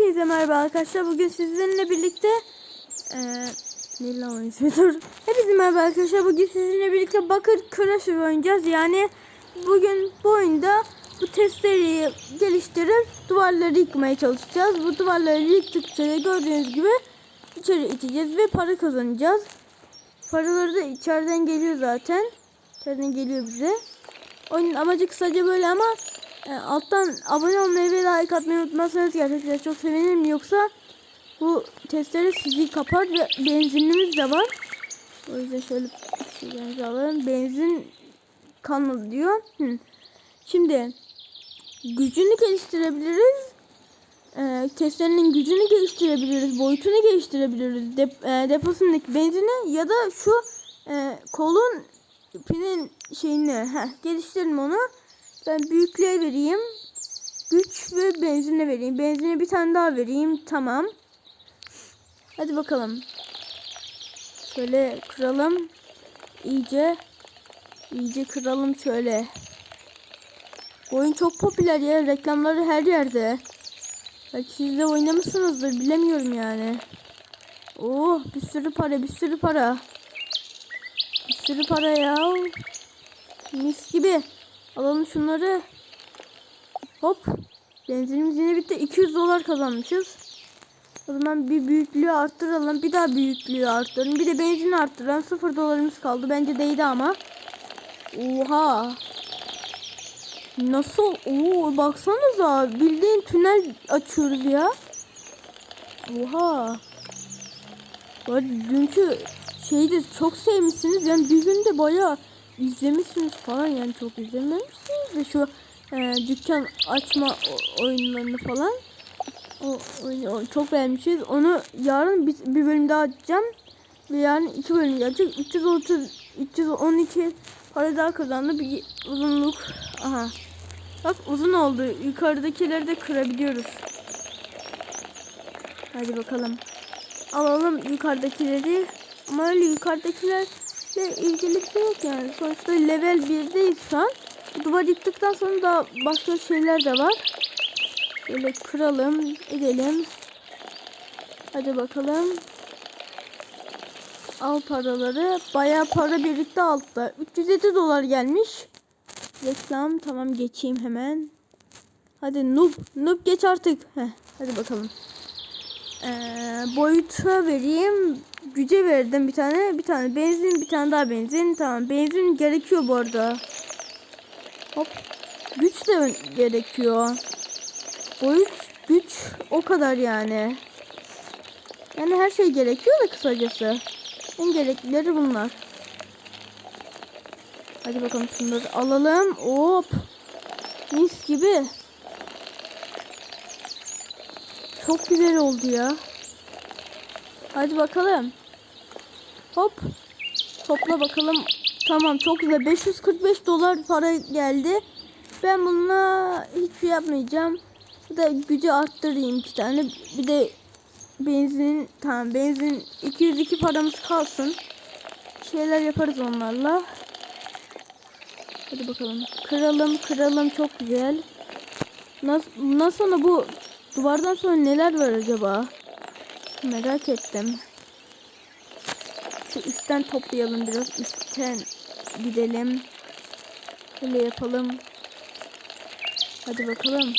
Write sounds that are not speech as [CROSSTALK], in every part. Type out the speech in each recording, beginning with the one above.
Hepinize merhaba arkadaşlar. Bugün sizinle birlikte eee ne lan o ismi [LAUGHS] dur. Hepinize merhaba arkadaşlar. Bugün sizinle birlikte bakır crash oynayacağız. Yani bugün bu oyunda bu testereyi geliştirip duvarları yıkmaya çalışacağız. Bu duvarları yıktıkça gördüğünüz gibi içeri iteceğiz ve para kazanacağız. Paraları da içeriden geliyor zaten. İçeriden geliyor bize. Oyunun amacı kısaca böyle ama e, alttan abone olmayı ve like atmayı unutmazsanız gerçekten çok sevinirim. Yoksa bu testere sizi kapar ve benzinimiz de var. O yüzden şöyle şeylerimizi alalım. Benzin kalmadı diyor. Hı. Şimdi gücünü geliştirebiliriz. E, testerenin gücünü geliştirebiliriz. Boyutunu geliştirebiliriz. Dep e, deposundaki benzini ya da şu e, kolun ipinin şeyini heh, geliştirelim onu. Ben büyüklüğe vereyim. Güç ve benzine vereyim. Benzine bir tane daha vereyim. Tamam. Hadi bakalım. Şöyle kıralım. İyice. iyice kıralım şöyle. Bu oyun çok popüler ya. Reklamları her yerde. Belki siz de oynamışsınızdır. Bilemiyorum yani. Oh bir sürü para bir sürü para. Bir sürü para ya. Mis gibi. Alalım şunları. Hop. Benzinimiz yine bitti. 200 dolar kazanmışız. O zaman bir büyüklüğü arttıralım. Bir daha büyüklüğü arttıralım. Bir de benzin arttıralım. 0 dolarımız kaldı. Bence değdi ama. Oha. Nasıl? Oo baksanıza. Bildiğin tünel açıyoruz ya. Oha. Dünkü şeyi de çok sevmişsiniz. Yani bir günde bayağı izlemişsiniz falan yani çok izlememişsiniz de şu e, dükkan açma oyunlarını falan o, oyunu o- çok beğenmişiz. Onu yarın bir, bir bölüm daha açacağım. Ve yarın iki bölüm gelecek. 330 312 para daha kazandı. Bir uzunluk. Aha. Bak uzun oldu. Yukarıdakileri de kırabiliyoruz. Hadi bakalım. Alalım yukarıdakileri. Ama öyle yukarıdakilerle ilgili şey yok yani. Sonuçta level 1'deyiz şu an. Duvar yıktıktan sonra da başka şeyler de var. Böyle kıralım, edelim. Hadi bakalım. Al paraları. Bayağı para birlikte altta. 307 dolar gelmiş. Reklam tamam geçeyim hemen. Hadi noob. Noob geç artık. Heh, hadi bakalım. Ee, boyuta vereyim. Güce verdim bir tane. Bir tane benzin, bir tane daha benzin. Tamam. Benzin gerekiyor bu arada. Hop. Güç de gerekiyor. Boyut, güç o kadar yani. Yani her şey gerekiyor da kısacası. En gereklileri bunlar. Hadi bakalım şunları alalım. Hop. Mis gibi. Çok güzel oldu ya. Hadi bakalım. Hop. Topla bakalım. Tamam çok güzel. 545 dolar para geldi. Ben bununla hiçbir şey yapmayacağım. Bir de gücü arttırayım iki tane. Bir de benzin tamam benzin 202 paramız kalsın. Şeyler yaparız onlarla. Hadi bakalım. Kıralım kıralım çok güzel. Nasıl, bundan sonra bu duvardan sonra neler var acaba? Merak ettim. Şu üstten toplayalım biraz. Üstten gidelim. Böyle yapalım. Hadi bakalım.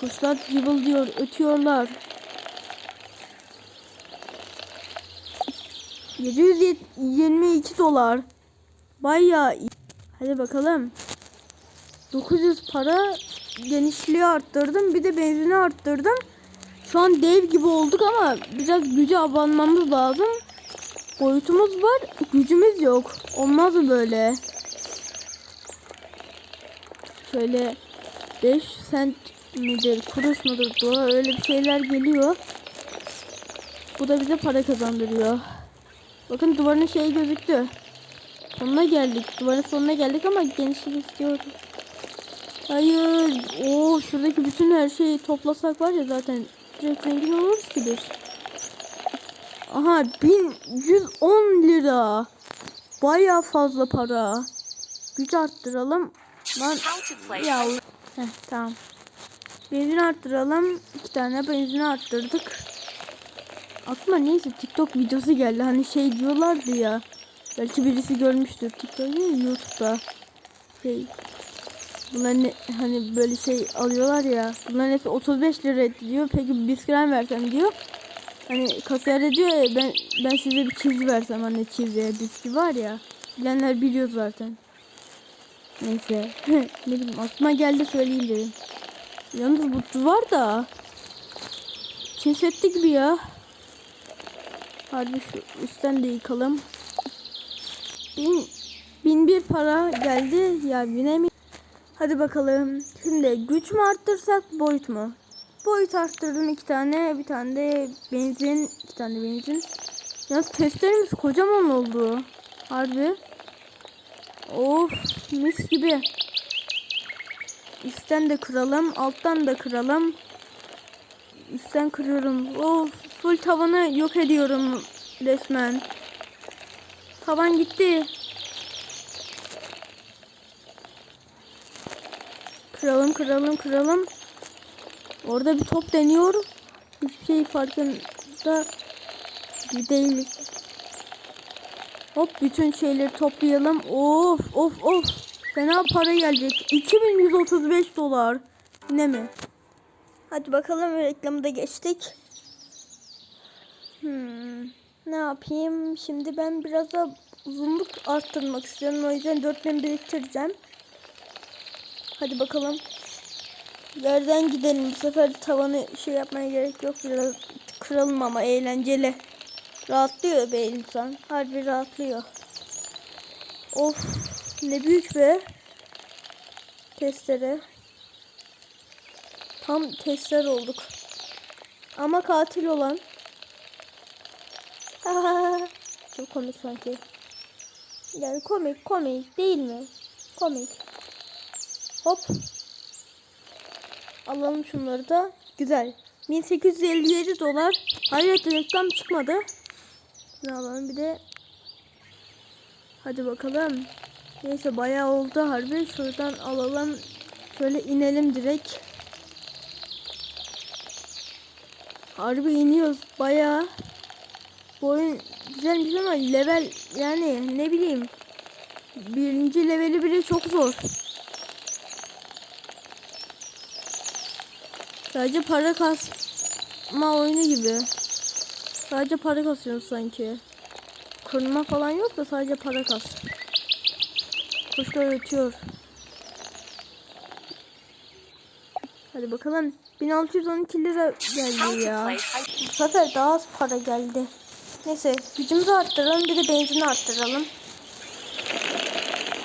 Kuşlar cıvıldıyor, ötüyorlar. 722 dolar. Bayağı iyi. Hadi bakalım. 900 para genişliği arttırdım. Bir de benzini arttırdım. Şu an dev gibi olduk ama biraz güce abanmamız lazım. Boyutumuz var, gücümüz yok. Olmaz mı böyle? Şöyle 5 sent midir, kuruş mudur, dolar öyle bir şeyler geliyor. Bu da bize para kazandırıyor. Bakın duvarın şeyi gözüktü. Sonuna geldik. Duvarın sonuna geldik ama genişlik istiyorum. Hayır. Oo şuradaki bütün her şeyi toplasak var ya zaten direkt zengin oluruz ki biz. Aha 1110 lira. Baya fazla para. Güç arttıralım. Lan ya. Heh, tamam. Benzin arttıralım. İki tane benzin arttırdık. Aklıma neyse TikTok videosu geldi. Hani şey diyorlardı ya. Belki birisi görmüştür. TikTok değil mi? YouTube'da. Şey. Bunlar ne, hani böyle şey alıyorlar ya. Bunların hepsi 35 lira diyor. Peki bisküven versem diyor. Hani de diyor ya ben ben size bir çizgi versem hani çizgi bisküvi var ya. Bilenler biliyor zaten. Neyse. [LAUGHS] ne bileyim aklıma geldi söyleyeyim dedim. Yalnız bu duvar da kesetti gibi ya. Hadi şu üstten de yıkalım. Bin, bin bir para geldi ya yine mi? Hadi bakalım. Şimdi güç mü arttırsak boyut mu? Boyut arttırdım iki tane. Bir tane de benzin. iki tane benzin. Yalnız testlerimiz kocaman oldu. Harbi. Of mis gibi. Üstten de kıralım. Alttan da kıralım. Üstten kırıyorum. Of full tavanı yok ediyorum resmen. Tavan gitti. Kıralım kıralım kıralım. Orada bir top deniyor. Hiçbir şey farkında değiliz. Hop bütün şeyleri toplayalım. Of of of. Fena para gelecek. 2135 dolar. Ne mi? Hadi bakalım reklamı da geçtik. Hmm, ne yapayım? Şimdi ben biraz da uzunluk arttırmak istiyorum. O yüzden 4000 biriktireceğim. Hadi bakalım. Yerden gidelim. Bu sefer tavanı şey yapmaya gerek yok. Biraz kıralım ama eğlenceli. Rahatlıyor be insan. Harbi rahatlıyor. Of ne büyük be. Testere. Tam testler olduk. Ama katil olan. [LAUGHS] Çok komik sanki. Yani komik komik değil mi? Komik. Hop. Alalım şunları da. Güzel. 1857 dolar. Hayret reklam çıkmadı. Ne alalım bir de. Hadi bakalım. Neyse bayağı oldu harbi. Şuradan alalım. Şöyle inelim direkt. Harbi iniyoruz bayağı. Bu oyun güzelmiş ama level yani ne bileyim. Birinci leveli bile çok zor. Sadece para kasma oyunu gibi. Sadece para kasıyorsun sanki. Kırma falan yok da sadece para kas. Kuşlar ötüyor. Hadi bakalım. 1612 lira geldi ya. Bu sefer daha az para geldi. Neyse gücümüzü arttıralım bir de benzini arttıralım.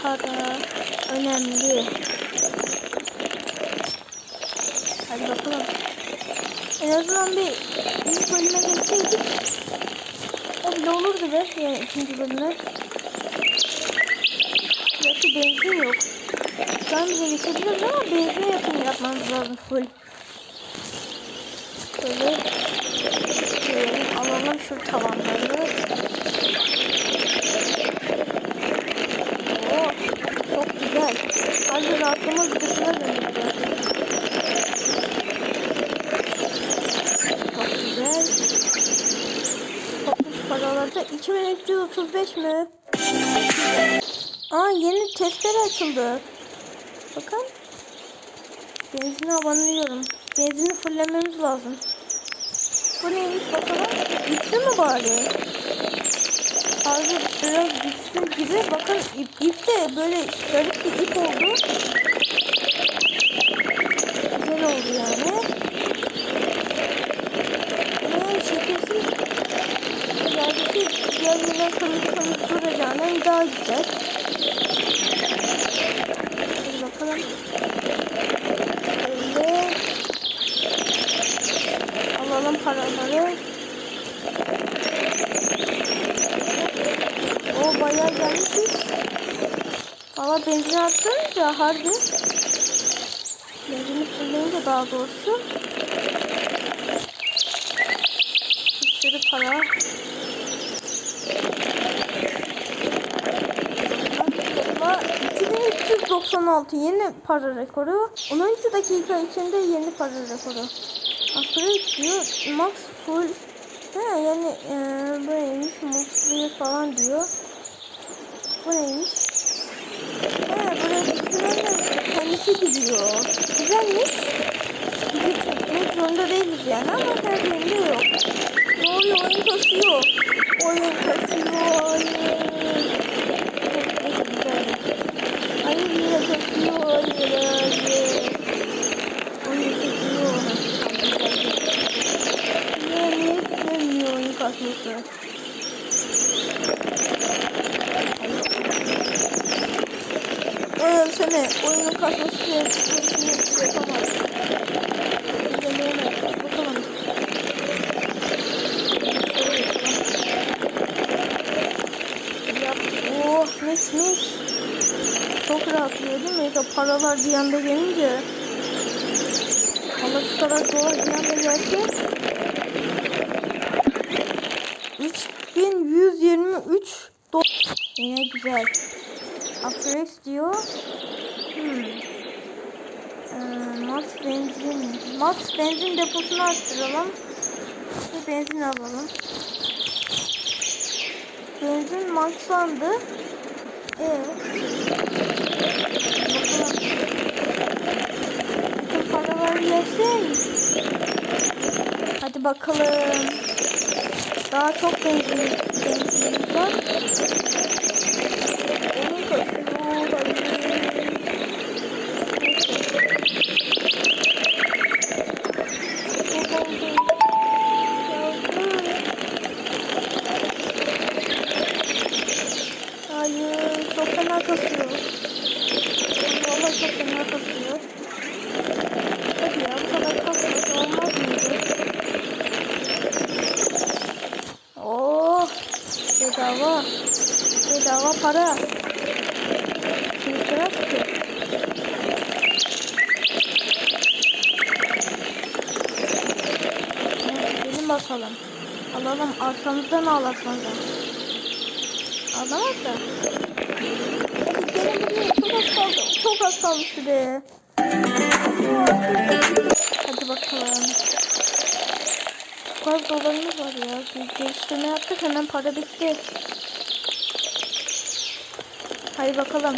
Para önemli. Hadi bakalım. En azından bir ilk bölüme geçseydik o bile olurdu be yani ikinci bölüme. Gerçi benzin yok. Şu an bize geçebiliriz ama benzine yakın yapmamız lazım full. Şöyle şöyle alalım şu tavanları. Oo, çok güzel. Hadi rahatlama 2335 mi? Aa yeni testere açıldı. Bakın. Benzine abanıyorum. Benzini fullememiz lazım. Bu neymiş bakalım. Güçlü mü bari? Abi biraz güçlü gibi. Bakın ip, ip de böyle garip bir ip oldu. Daha güzel. Hadi bakalım. Şöyle alalım paraları. O bayağı gelmişiz. Valla benzin arttırınca harbi. Benzini fulleyince daha doğrusu. Bir sürü para. Valla 2300 196 yeni para rekoru. 10. dakika içinde yeni para rekoru. Upgrade diyor. Max full. Ha, yani e, bu neymiş? Multiplayer falan diyor. Bu neymiş? Ha, buraya kendisi gidiyor. Güzelmiş. Bizi çekmek zorunda değiliz yani ama her yerinde yok. Ne oluyor? Oyun kasıyor. Oyun kasıyor. Hayır. Neyse güzeldi. Hayır yine kasıyor. Hayır hayır. Oyun kasıyor. Niye niye güzelmiyor kasması? Öyle seni oyunun bir şey yapamaz. Güzelliğine bakalım. Yap. Oh mis mis. Çok rahatlıyor değil mi? Ya paralar bir anda gelince. Allah şu kadar dolar bir anda gelse. 3123 dolar. Yine güzel. Upgrade diyor. Hmm. Ee, max benzin. Max benzin deposunu arttıralım. Ve benzin alalım. Benzin maxlandı. Evet. Bütün paralar yesin. Hadi bakalım. Daha çok benzin, benzinimiz var. Onu kasıyor. Hayır. Çok oldu. Yavrum. Hayır, çok fena kasıyor. Vallahi çok fena kasıyor. Hadi ya, bu kadar kasmasa olmaz mıydı? Oh, bedava. Bedava para. Şimdi biraz ki. Evet, Gelin bakalım. Alalım, ağlasın da. Ağlamaz da. Hadi gelin buraya, çok az kaldı. Çok az kalmış bir de. Hadi bakalım. Çok az dolarımız var ya. Bir geliştirme yaptık hemen para bitti. Hadi bakalım.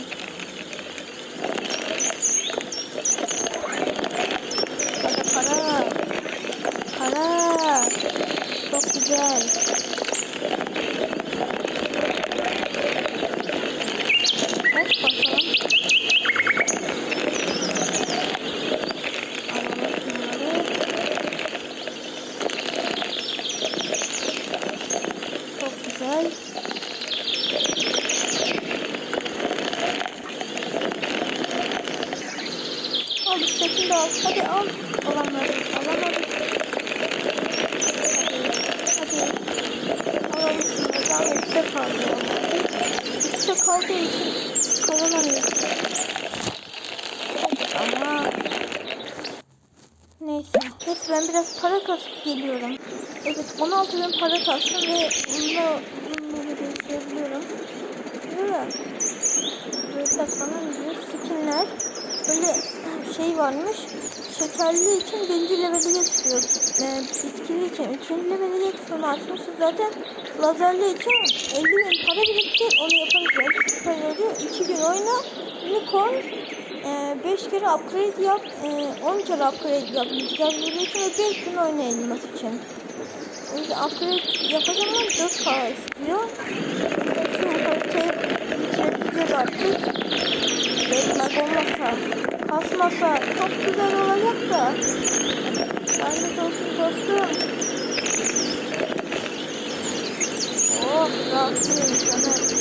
Hadi para. Para. Çok güzel. Hop bakalım. Alalım şunları. Çok güzel. Al üsttekini de al. Hadi al. Olanları. Alamadık. Hadi. Hadi. Alalım şunları. Daha üstte kaldı. Üstte kaldığı için kazanamıyoruz. Ama Neyse. Neyse ben biraz para kasıp geliyorum. Evet 16 bin para kastım ve bununla bunları değiştirebiliyorum. Böyle. Falan diyor. Skinler. Böyle şey varmış. Şekerli için birinci leveli geçiyor. Ee, bitkili için üçüncü leveli geçiyor. Onu açmışız zaten. Lazerli için 50 bin para birikti. Onu belki süper oluyor. 2 gün oyna. Unicorn 5 kere upgrade yap, e, 10 kere upgrade yap. Veriyorsun ve 5 gün oyna elmas için. O yüzden upgrade yapacağım ama 4K istiyor. Şu haritayı bitirebileceğiz artık. Deadlag olmasa, kasmasa çok güzel olacak da. Lanet olsun dostum. Oh, rahatlıyım sana.